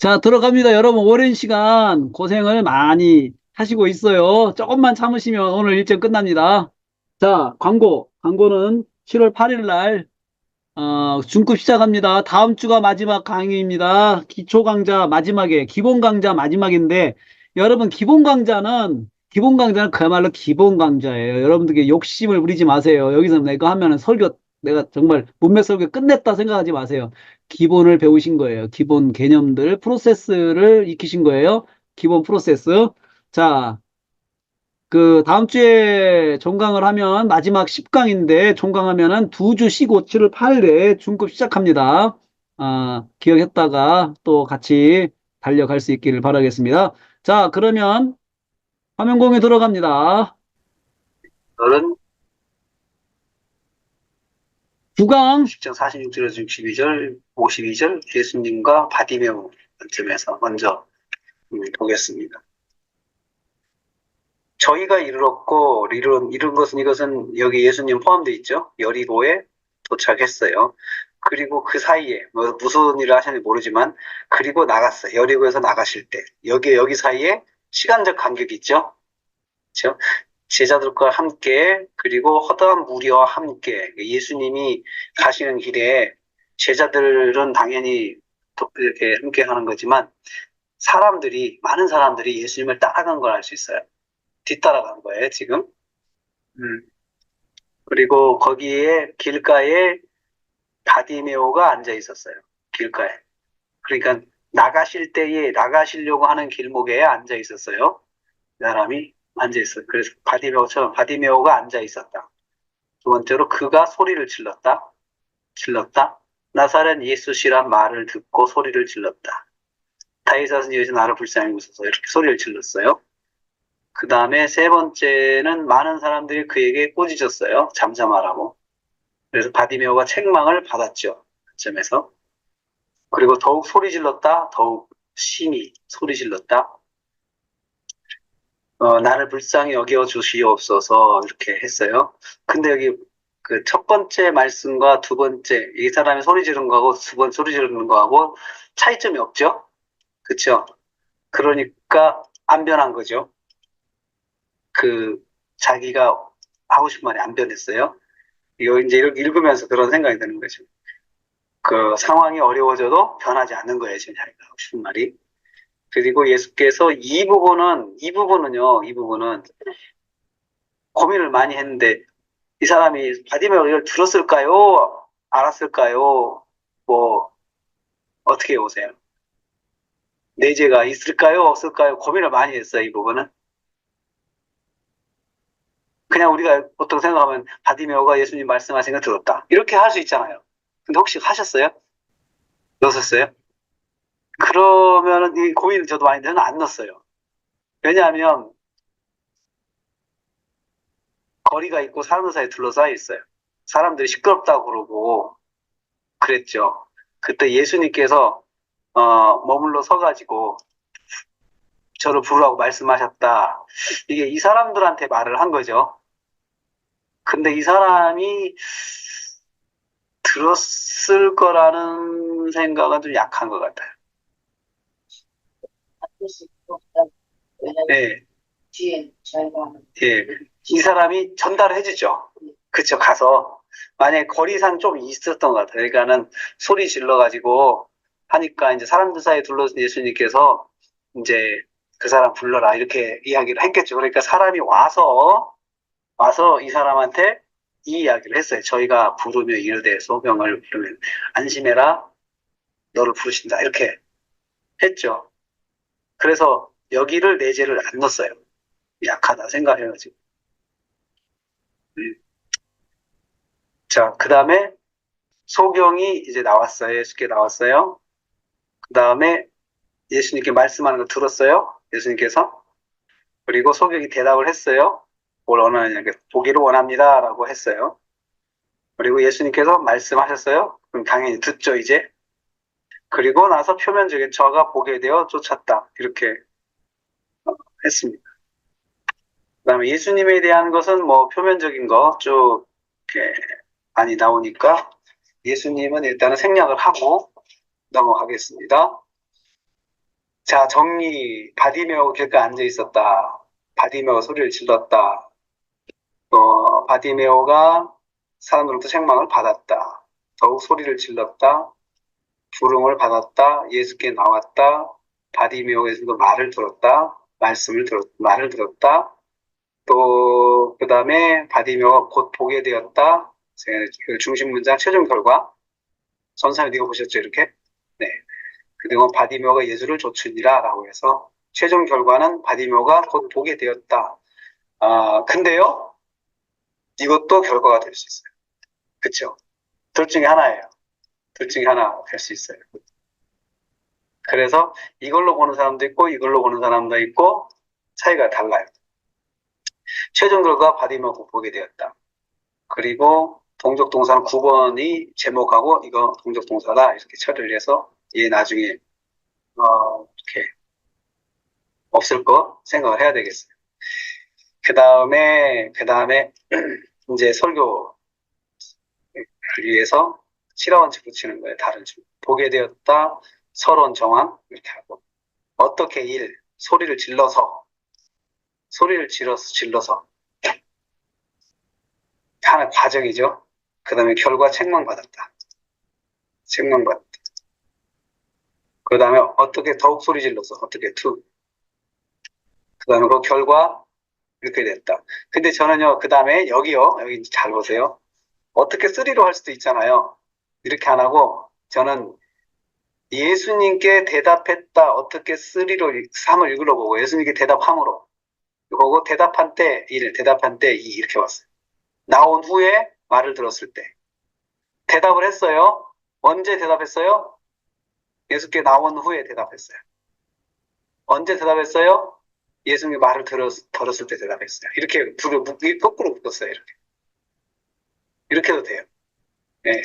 자, 들어갑니다. 여러분, 오랜 시간 고생을 많이 하시고 있어요. 조금만 참으시면 오늘 일정 끝납니다. 자, 광고. 광고는 7월 8일 날, 어, 중급 시작합니다. 다음 주가 마지막 강의입니다. 기초 강좌 마지막에, 기본 강좌 마지막인데, 여러분, 기본 강좌는, 기본 강좌는 그야말로 기본 강좌예요. 여러분들께 욕심을 부리지 마세요. 여기서 내가 하면은 설교, 내가 정말 문맥 설교 끝냈다 생각하지 마세요. 기본을 배우신 거예요. 기본 개념들, 프로세스를 익히신 거예요. 기본 프로세스. 자, 그 다음 주에 종강을 하면 마지막 10강인데 종강하면은 두 주 쉬고 7월 8일에 중급 시작합니다. 아, 기억했다가 또 같이 달려갈 수 있기를 바라겠습니다. 자, 그러면 화면 공유 들어갑니다. 너는 9강 10장 46절에서 62절, 52절 예수님과 바디메오 관점에서 먼저 음, 보겠습니다. 저희가 이르렀고 이룬, 이룬 것은 이것은 여기 예수님 포함되어 있죠. 여리고에 도착했어요. 그리고 그 사이에 뭐 무슨 일을 하셨는지 모르지만 그리고 나갔어요. 여리고에서 나가실 때 여기 여기 사이에 시간적 간격이 있죠. 그렇죠? 제자들과 함께 그리고 허다한 무리와 함께 예수님이 가시는 길에 제자들은 당연히 또 이렇게 함께 하는 거지만 사람들이 많은 사람들이 예수님을 따라간 걸 알 수 있어요. 뒤따라간 거예요, 지금. 음. 그리고 거기에 길가에 바디메오가 앉아 있었어요. 길가에. 그러니까 나가실 때에 나가시려고 하는 길목에 앉아 있었어요. 이 사람이 앉아 있어요. 그래서 바디메오처럼 바디메오가 앉아 있었다. 두 번째로 그가 소리를 질렀다. 질렀다. 나사렛 예수시란 말을 듣고 소리를 질렀다. 다윗아는 여기서 나를 불쌍히 웃어서 이렇게 소리를 질렀어요. 그 다음에 세 번째는 많은 사람들이 그에게 꼬지졌어요. 잠잠하라고. 그래서 바디메오가 책망을 받았죠. 그점에서. 그리고 더욱 소리 질렀다. 더욱 심히 소리 질렀다. 어, 나를 불쌍히 여겨 주시옵소서 이렇게 했어요. 근데 여기 그 첫 번째 말씀과 두 번째 이 사람이 소리 지른 거하고 두 번 소리 지르는 거하고 차이점이 없죠. 그렇죠? 그러니까 안 변한 거죠. 그 자기가 하고 싶은 말이 안 변했어요. 이거 이제 이렇게 읽으면서 그런 생각이 드는 거죠. 그 상황이 어려워져도 변하지 않는 거예요. 지금 자기가 하고 싶은 말이. 그리고 예수께서 이 부분은, 이 부분은요, 이 부분은 고민을 많이 했는데, 이 사람이 바디메오 이걸 들었을까요? 알았을까요? 뭐, 어떻게 보세요? 내재가 있을까요? 없을까요? 고민을 많이 했어요, 이 부분은. 그냥 우리가 보통 생각하면 바디메오가 예수님 말씀하신 걸 들었다. 이렇게 할 수 있잖아요. 근데 혹시 하셨어요? 넣으셨어요? 그러면은 이 고민을 저도 많이 저는 안 넣었어요. 왜냐하면 거리가 있고 사람들 사이에 둘러싸여 있어요. 사람들이 시끄럽다고 그러고 그랬죠. 그때 예수님께서 어, 머물러 서가지고 저를 부르라고 말씀하셨다. 이게 이 사람들한테 말을 한 거죠. 근데 이 사람이 들었을 거라는 생각은 좀 약한 것 같아요. 네, 뒤에 저희가 예. 이 사람이 전달을 해주죠. 그쵸, 가서. 만약에 거리상 좀 있었던 것 같아요. 그러니까는 소리 질러가지고 하니까 이제 사람들 사이에 둘러서 예수님께서 이제 그 사람 불러라 이렇게 이야기를 했겠죠. 그러니까 사람이 와서, 와서 이 사람한테 이 이야기를 했어요. 저희가 부르며 이르되 소명을 부르면 안심해라. 너를 부르신다. 이렇게 했죠. 그래서 여기를 내재를 안 넣었어요. 약하다 생각해가지고. 음. 자, 그 다음에 소경이 이제 나왔어요. 예수께 나왔어요. 그 다음에 예수님께 말씀하는 거 들었어요. 예수님께서. 그리고 소경이 대답을 했어요. 뭘 원하느냐. 보기를 원합니다. 라고 했어요. 그리고 예수님께서 말씀하셨어요. 그럼 당연히 듣죠, 이제. 그리고 나서 표면적인 저가 보게 되어 쫓았다. 이렇게 했습니다. 그 다음에 예수님에 대한 것은 뭐 표면적인 거 쭉 이렇게 많이 나오니까 예수님은 일단은 생략을 하고 넘어가겠습니다. 자, 정리. 바디메오 길가에 앉아 있었다. 바디메오 소리를 질렀다. 어, 바디메오가 사람들로부터 책망을 받았다. 더욱 소리를 질렀다. 부름을 받았다. 예수께 나왔다. 바디메오에서도 말을 들었다. 말씀을 들었, 말을 들었다. 또, 그 다음에 바디메오가 곧 보게 되었다. 그 중심 문장 최종 결과. 선생님 이거 보셨죠? 이렇게? 네. 그리고 바디메오가 예수를 좇으니라 라고 해서 최종 결과는 바디메오가 곧 보게 되었다. 아, 근데요, 이것도 결과가 될 수 있어요. 그쵸? 둘 중에 하나예요. 둘 중에 하나 될 수 있어요. 그래서 이걸로 보는 사람도 있고 이걸로 보는 사람도 있고 차이가 달라요. 최종 결과 바디메오가 보게 되었다. 그리고 동적 동사는 9번이 제목하고 이거 동적 동사다 이렇게 처리를 해서 얘 나중에 어 이렇게 없을 거 생각을 해야 되겠어요. 그 다음에 그 다음에 이제 설교를 위해서 실화원칙 붙이는 거예요. 다른 줄 보게 되었다 서론 정황 이렇게 하고 어떻게 일 소리를 질러서 소리를 질러서 질러서 하는 과정이죠. 그 다음에 결과 책망받았다. 책망받았다. 그 다음에 어떻게 더욱 소리 질러서 어떻게 투. 그 다음에 그 결과 이렇게 됐다. 근데 저는요, 그 다음에 여기요, 여기 잘 보세요. 어떻게 쓰리로 할 수도 있잖아요. 이렇게 안 하고 저는 예수님께 대답했다. 어떻게 쓰리로 3을 읽으러 보고 예수님께 대답함으로. 그거고 대답한 때 1, 대답한 때 2 이렇게 왔어요. 나온 후에 말을 들었을 때. 대답을 했어요. 언제 대답했어요? 예수께 나온 후에 대답했어요. 언제 대답했어요? 예수님이 말을 들었, 들었을 때 대답했어요. 이렇게 둘을 묶, 거꾸로 묶었어요. 이렇게. 이렇게 해도 돼요. 네.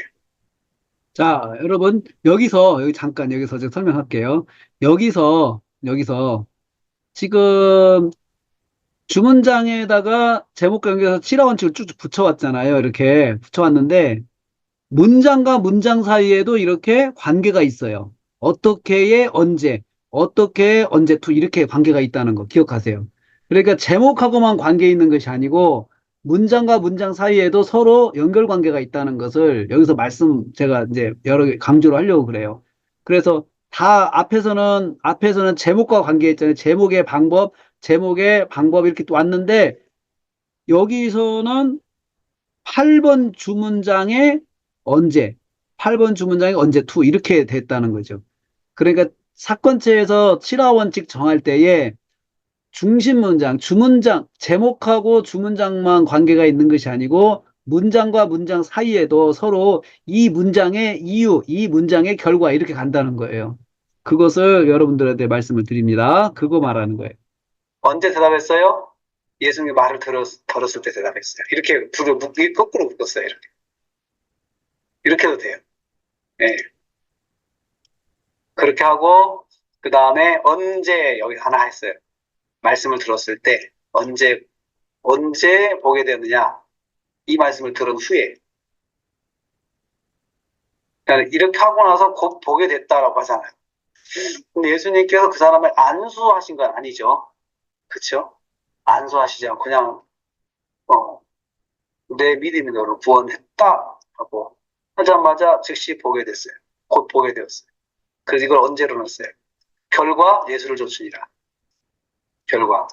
자, 여러분, 여기서, 여기 잠깐, 여기서 제가 설명할게요. 여기서, 여기서, 지금, 주문장에다가 제목과 연결해서 칠화원칙을 쭉 붙여왔잖아요. 이렇게 붙여왔는데, 문장과 문장 사이에도 이렇게 관계가 있어요. 어떻게의 언제, 어떻게 언제 투, 이렇게 관계가 있다는 거 기억하세요. 그러니까 제목하고만 관계 있는 것이 아니고, 문장과 문장 사이에도 서로 연결 관계가 있다는 것을 여기서 말씀 제가 이제 여러 개 강조를 하려고 그래요. 그래서 다 앞에서는 앞에서는 제목과 관계 있잖아요. 제목의 방법, 제목의 방법 이렇게 또 왔는데 여기서는 8번 주문장에 언제, 8번 주문장에 언제 투 이렇게 됐다는 거죠. 그러니까 사건체에서 7화 원칙 정할 때에 중심 문장, 주문장, 제목하고 주문장만 관계가 있는 것이 아니고 문장과 문장 사이에도 서로 이 문장의 이유, 이 문장의 결과 이렇게 간다는 거예요. 그것을 여러분들한테 말씀을 드립니다. 그거 말하는 거예요. 언제 대답했어요? 예수님이 말을 들었, 들었을 때 대답했어요. 이렇게 둘을 묶, 거꾸로 묶었어요. 이렇게. 이렇게 해도 돼요. 네. 그렇게 하고, 그 다음에 언제, 여기 하나 했어요. 말씀을 들었을 때, 언제, 언제 보게 되느냐? 이 말씀을 들은 후에. 그러니까 이렇게 하고 나서 곧 보게 됐다라고 하잖아요. 근데 예수님께서 그 사람을 안수하신 건 아니죠. 그쵸? 안수하시지 않고 그냥, 어, 내 믿음이 너를 구원했다. 하고 하자마자 즉시 보게 됐어요. 곧 보게 되었어요. 그래서 이걸 언제로 넣었어요? 결과 예수를 줬으니라. 결과.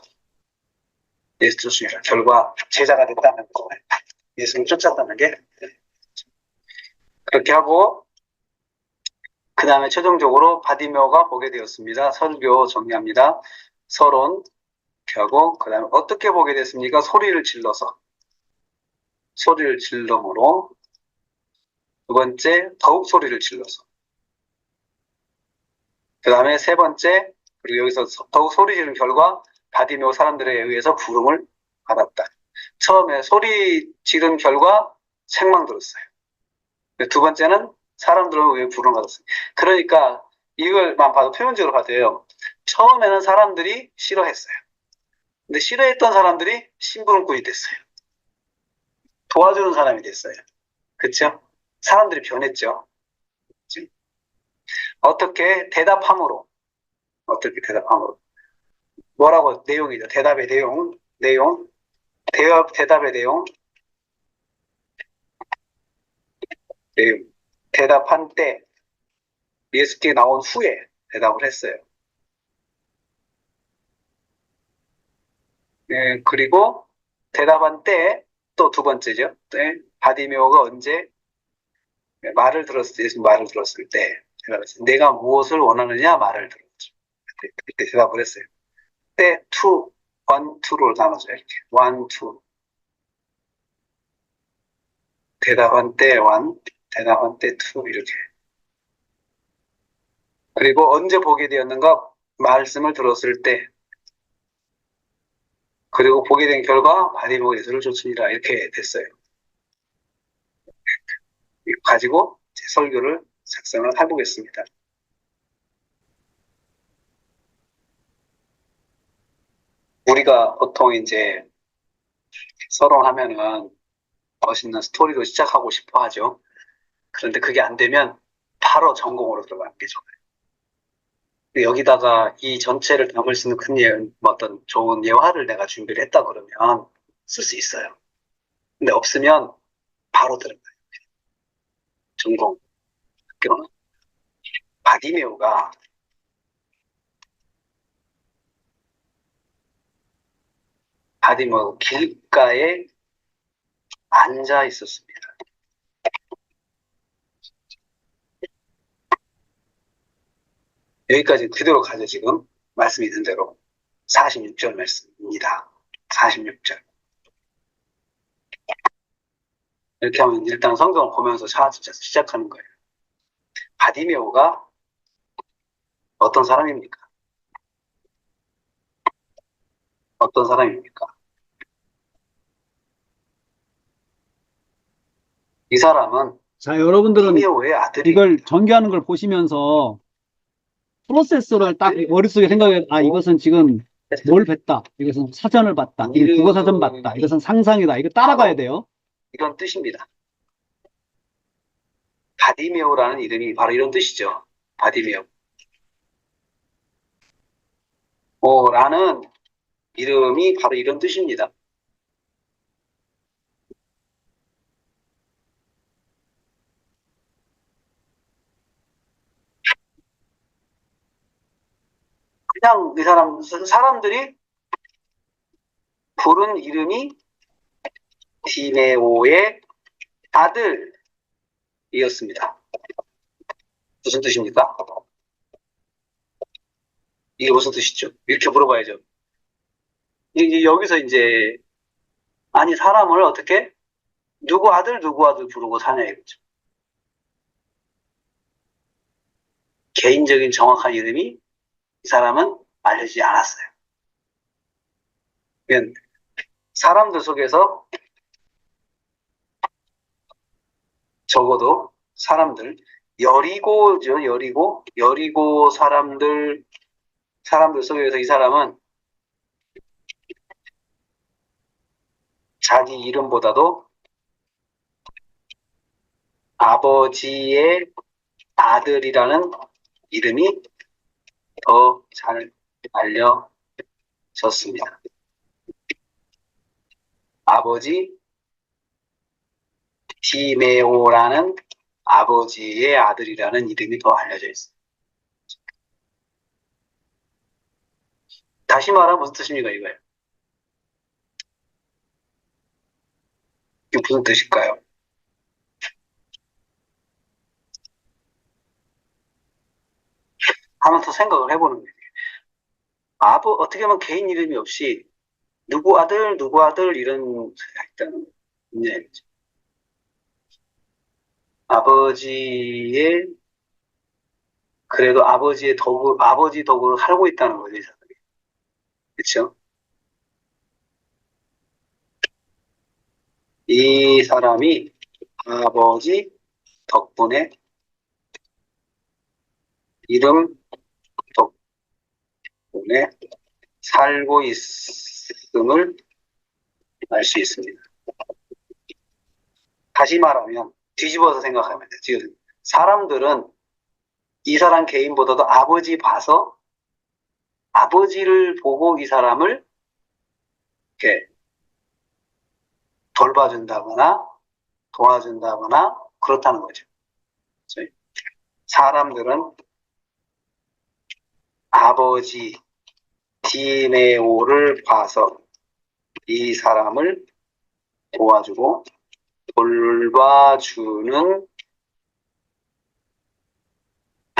예수 줬으니라. 결과 제자가 됐다는 거. 예수를 쫓았다는 게. 그렇게 하고 그 다음에 최종적으로 바디메오가 보게 되었습니다. 설교 정리합니다. 서론 하고 그 다음에 어떻게 보게 됐습니까? 소리를 질러서 소리를 질러므로 두 번째 더욱 소리를 질러서 그 다음에 세 번째 그리고 여기서 서- 더욱 소리 지른 결과 바디메오 사람들에 의해서 부름을 받았다. 처음에 소리 지른 결과 책망 들었어요. 두 번째는 사람들에 의해 부름을 받았어요. 그러니까 이걸만 봐도 표면적으로 봐도요. 처음에는 사람들이 싫어했어요. 근데 싫어했던 사람들이 심부름꾼이 됐어요. 도와주는 사람이 됐어요. 그쵸? 사람들이 변했죠. 그치? 어떻게 대답함으로 어떻게 대답하면 뭐라고 내용이죠. 대답의 내용, 내용, 대답, 대답의 내용, 내용. 대답한 때 예수께 나온 후에 대답을 했어요. 예, 그리고 대답한 때 또 두 번째죠. 네, 바디메오가 언제 말을 들었을 때, 예수 말을 들었을 때. 내가 무엇을 원하느냐 말을 들었죠. 그때, 그때 대답을 했어요. 때 투, 원, 투로 나눠져요. 이렇게 원, 투. 대답한 때 원, 대답한 때 투 이렇게. 그리고 언제 보게 되었는가 말씀을 들었을 때 그리고 보게 된 결과 바디모 예수를 쫓으니라 이렇게 됐어요. 가지고 제 설교를 작성을 해보겠습니다. 우리가 보통 이제 서론 하면은 멋있는 스토리로 시작하고 싶어 하죠. 그런데 그게 안 되면 바로 전공으로 들어가는 게 좋아요. 여기다가 이 전체를 담을 수 있는 큰 예, 뭐 어떤 좋은 예화를 내가 준비를 했다 그러면 쓸 수 있어요. 근데 없으면 바로 들어가요. 전공 학교는 바디메오가 바디메오 길가에 앉아 있었습니다. 여기까지 그대로 가죠, 지금. 말씀이 있는 대로. 46절 말씀입니다. 46절. 이렇게 하면 일단 성경을 보면서 차- 시작하는 거예요. 바디메오가 어떤 사람입니까? 어떤 사람입니까? 이 사람은 자, 여러분들은 아들이 이걸 전개하는 걸 보시면서 프로세스를 딱 머릿속에 생각해, 아, 이것은 지금 뭘 뵀다. 이것은 사전을 봤다. 이거 국어 사전 봤다. 이것은 상상이다. 이거 따라가야 돼요. 이런 뜻입니다. 바디메오라는 이름이 바로 이런 뜻이죠. 바디메오. 어, 라는 이름이 바로 이런 뜻입니다. 그냥 이 사람, 사람들이 부른 이름이 디메오의 아들이었습니다. 무슨 뜻입니까? 이게 무슨 뜻이죠? 이렇게 물어봐야죠. 이제 여기서 이제 아니 사람을 어떻게 누구 아들 누구 아들 부르고 사냐 이거죠. 개인적인 정확한 이름이 이 사람은 알려지지 않았어요. 그러니까 사람들 속에서 적어도 사람들 여리고죠 여리고 여리고 사람들 사람들 속에서 이 사람은 자기 이름보다도 아버지의 아들이라는 이름이 더 잘 알려졌습니다. 아버지 디메오라는 아버지의 아들이라는 이름이 더 알려져 있습니다. 다시 말하면 무슨 뜻입니까, 이거예요? 이게 무슨 뜻일까요? 더 생각을 해보는 거예요. 아버, 어떻게 보면 개인 이름이 없이 누구 아들, 누구 아들 이런 일단 이제 아버지의 그래도 아버지의 덕을 아버지 덕을 살고 있다는 거죠, 이 사람이. 그렇죠? 이 사람이 아버지 덕분에 이름 덕분에 살고 있음을 알 수 있습니다. 다시 말하면 뒤집어서 생각하면 돼요. 지금 사람들은 이 사람 개인보다도 아버지 봐서 아버지를 보고 이 사람을 이렇게 돌봐준다거나 도와준다거나 그렇다는 거죠. 그래서 사람들은 아버지 디메오를 봐서 이 사람을 도와주고 돌봐주는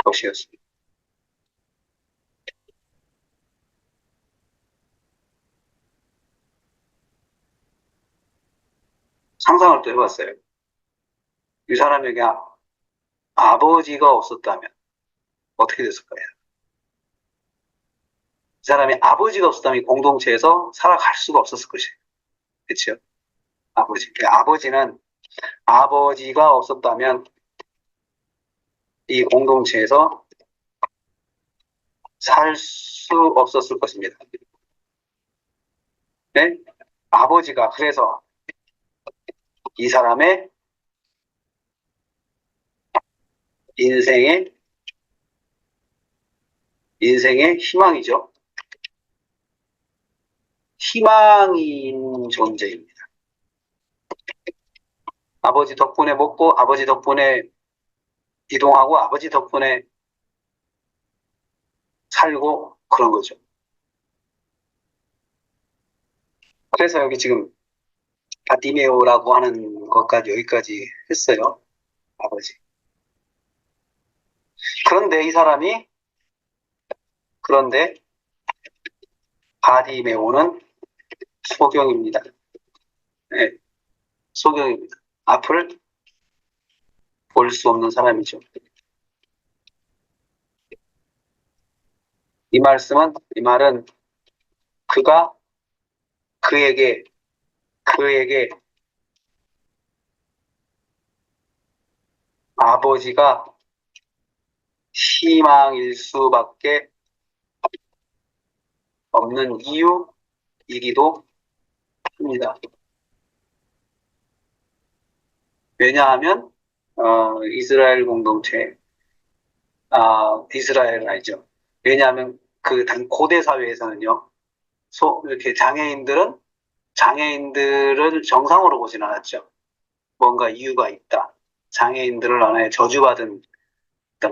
것이었습니다. 상상을 또 해봤어요. 이 사람에게 아- 아버지가 없었다면 어떻게 됐을까요? 이 사람이 아버지가 없었다면 이 공동체에서 살아갈 수가 없었을 것이에요. 그렇죠? 아버지. 그 아버지는 아버지가 없었다면 이 공동체에서 살 수 없었을 것입니다. 네? 아버지가 그래서 이 사람의 인생의 인생의 희망이죠. 희망인 존재입니다. 아버지 덕분에 먹고 아버지 덕분에 이동하고 아버지 덕분에 살고 그런 거죠. 그래서 여기 지금 바디메오라고 하는 것까지 여기까지 했어요. 아버지. 그런데 이 사람이 그런데 바디메오는 소경입니다. 네, 소경입니다. 앞을 볼 수 없는 사람이죠. 이 말씀은 이 말은 그가 그에게 그에게 아버지가 희망일 수밖에 없는 이유이기도 합니다. 왜냐하면 어, 이스라엘 공동체, 아, 이스라엘 아니죠. 왜냐하면 그 당 고대 사회에서는요, 소, 이렇게 장애인들은 장애인들을 정상으로 보진 않았죠. 뭔가 이유가 있다. 장애인들을 하나의 저주받은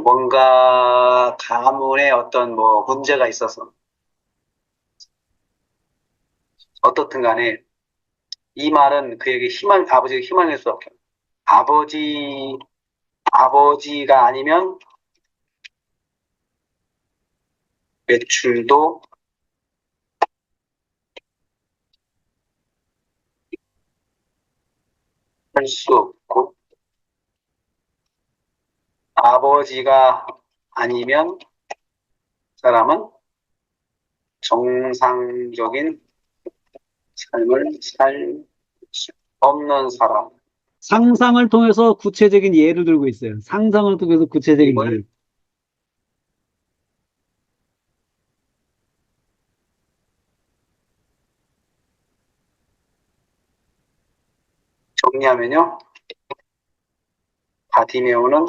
뭔가 가문에 어떤 뭐 문제가 있어서 어떻든 간에 이 말은 그에게 희망, 아버지가 희망일 수 없게. 아버지, 아버지가 아니면 매출도 할 수 없고, 아버지가 아니면 사람은 정상적인 삶을 살 수 없는 사람. 상상을 통해서 구체적인 예를 들고 있어요. 상상을 통해서 구체적인 이걸 예를. 정리하면요. 바디메오는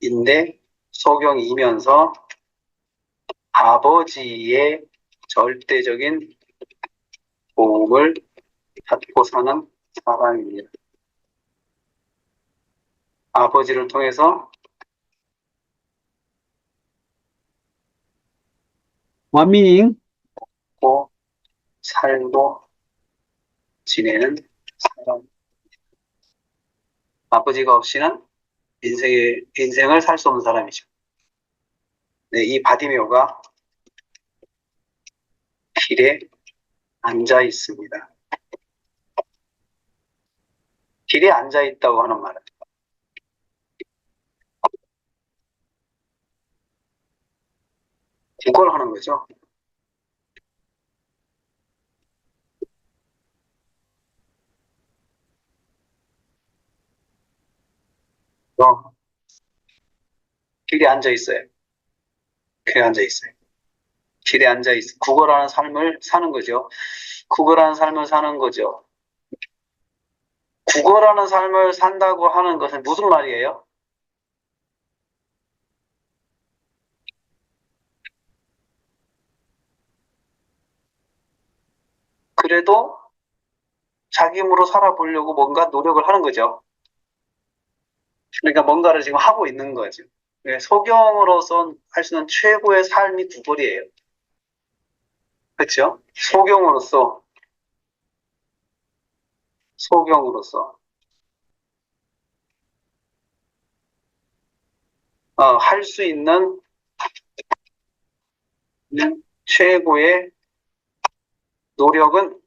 소경인데 소경이면서 아버지의 절대적인 도움을 받고 사는 사람입니다. 아버지를 통해서 완미닝. 고 살고 지내는 사람. 아버지가 없이는 인생의, 인생을 살 수 없는 사람이죠. 네, 이 바디메오가 길에 앉아 있습니다. 길에 앉아 있다고 하는 말은 이걸 하는 거죠. 어, 길에 앉아 있어요. 교회 앉아 있어요. 길에 앉아 있어. 구걸하는 삶을 사는 거죠. 구걸하는 삶을 사는 거죠. 구걸하는 삶을 산다고 하는 것은 무슨 말이에요? 그래도 자기 힘으로 살아보려고 뭔가 노력을 하는 거죠. 그러니까 뭔가를 지금 하고 있는 거죠. 네, 소경으로서 할수 있는 최고의 삶이 구걸이에요. 그렇죠? 소경으로서 소경으로서 어, 할 수 있는 최고의 노력은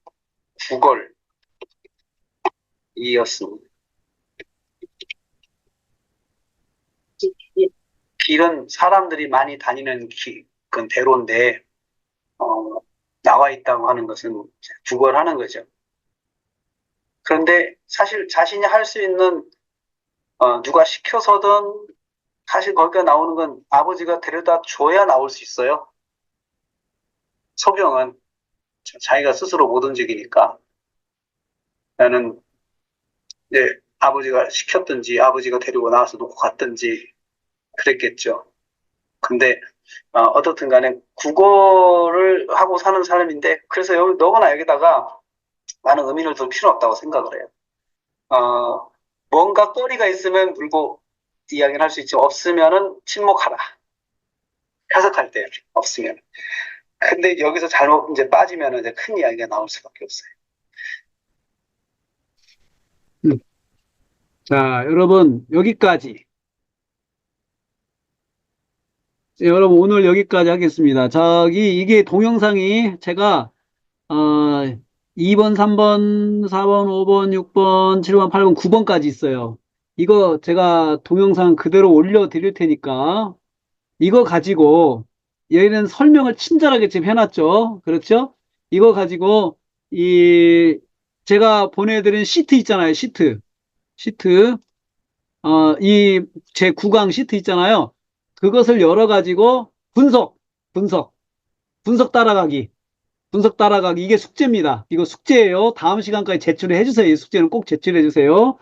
구걸이었습니다. 길은 사람들이 많이 다니는 길, 그건 대로인데, 어, 나와 있다고 하는 것은 구걸하는 거죠. 그런데 사실 자신이 할 수 있는, 어, 누가 시켜서든 사실 거기가 나오는 건 아버지가 데려다 줘야 나올 수 있어요. 소경은 자기가 스스로 못 움직이니까 나는 이제 아버지가 시켰든지 아버지가 데리고 나와서 놓고 갔든지 그랬겠죠. 근데 어, 어떻든 간에 국어를 하고 사는 사람인데 그래서 여기 너거나 여기다가 많은 의미를 둘 필요 없다고 생각을 해요. 어, 뭔가 거리가 있으면 물고 이야기를 할 수 있지 없으면은 침묵하라. 해석할 때 없으면. 근데 여기서 잘못 이제 빠지면 이제 큰 이야기가 나올 수밖에 없어요. 자, 여러분, 여기까지. 자, 여러분, 오늘 여기까지 하겠습니다. 저기, 이게 동영상이 제가, 어, 2번, 3번, 4번, 5번, 6번, 7번, 8번, 9번까지 있어요. 이거 제가 동영상 그대로 올려드릴 테니까, 이거 가지고, 얘는 설명을 친절하게 지금 해놨죠. 그렇죠? 이거 가지고, 이, 제가 보내드린 시트 있잖아요. 시트. 시트, 어, 이, 제 9강 시트 있잖아요. 그것을 열어 가지고 분석, 분석, 분석 따라가기, 분석 따라가기. 이게 숙제입니다. 이거 숙제예요. 다음 시간까지 제출을 해주세요. 이 숙제는 꼭 제출해 주세요.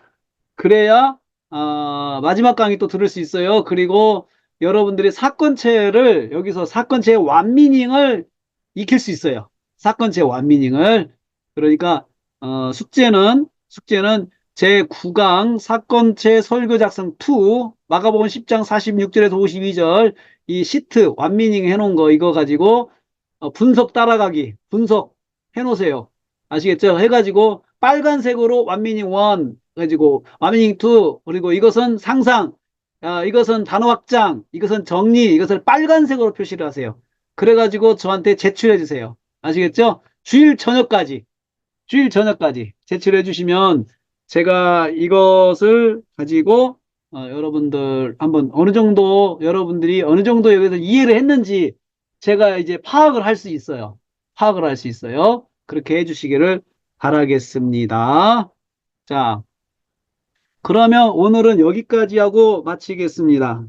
그래야, 어, 마지막 강의 또 들을 수 있어요. 그리고 여러분들이 사건체를, 여기서 사건체의 완미닝을 익힐 수 있어요. 사건체 완미닝을. 그러니까, 어, 숙제는, 숙제는 제 9강 사건체 설교 작성 2 마가복음 10장 46절에서 52절 이 시트 완미닝 해놓은 거 이거 가지고 어, 분석 따라가기 분석 해놓으세요 아시겠죠? 해가지고 빨간색으로 완미닝 1 가지고 완미닝 2 그리고 이것은 상상 아, 이것은 단어 확장 이것은 정리 이것을 빨간색으로 표시를 하세요 그래가지고 저한테 제출해 주세요 아시겠죠? 주일 저녁까지 주일 저녁까지 제출해 주시면 제가 이것을 가지고 어, 여러분들 한번 어느 정도 여러분들이 어느 정도 여기서 이해를 했는지 제가 이제 파악을 할 수 있어요. 파악을 할 수 있어요. 그렇게 해주시기를 바라겠습니다. 자, 그러면 오늘은 여기까지 하고 마치겠습니다.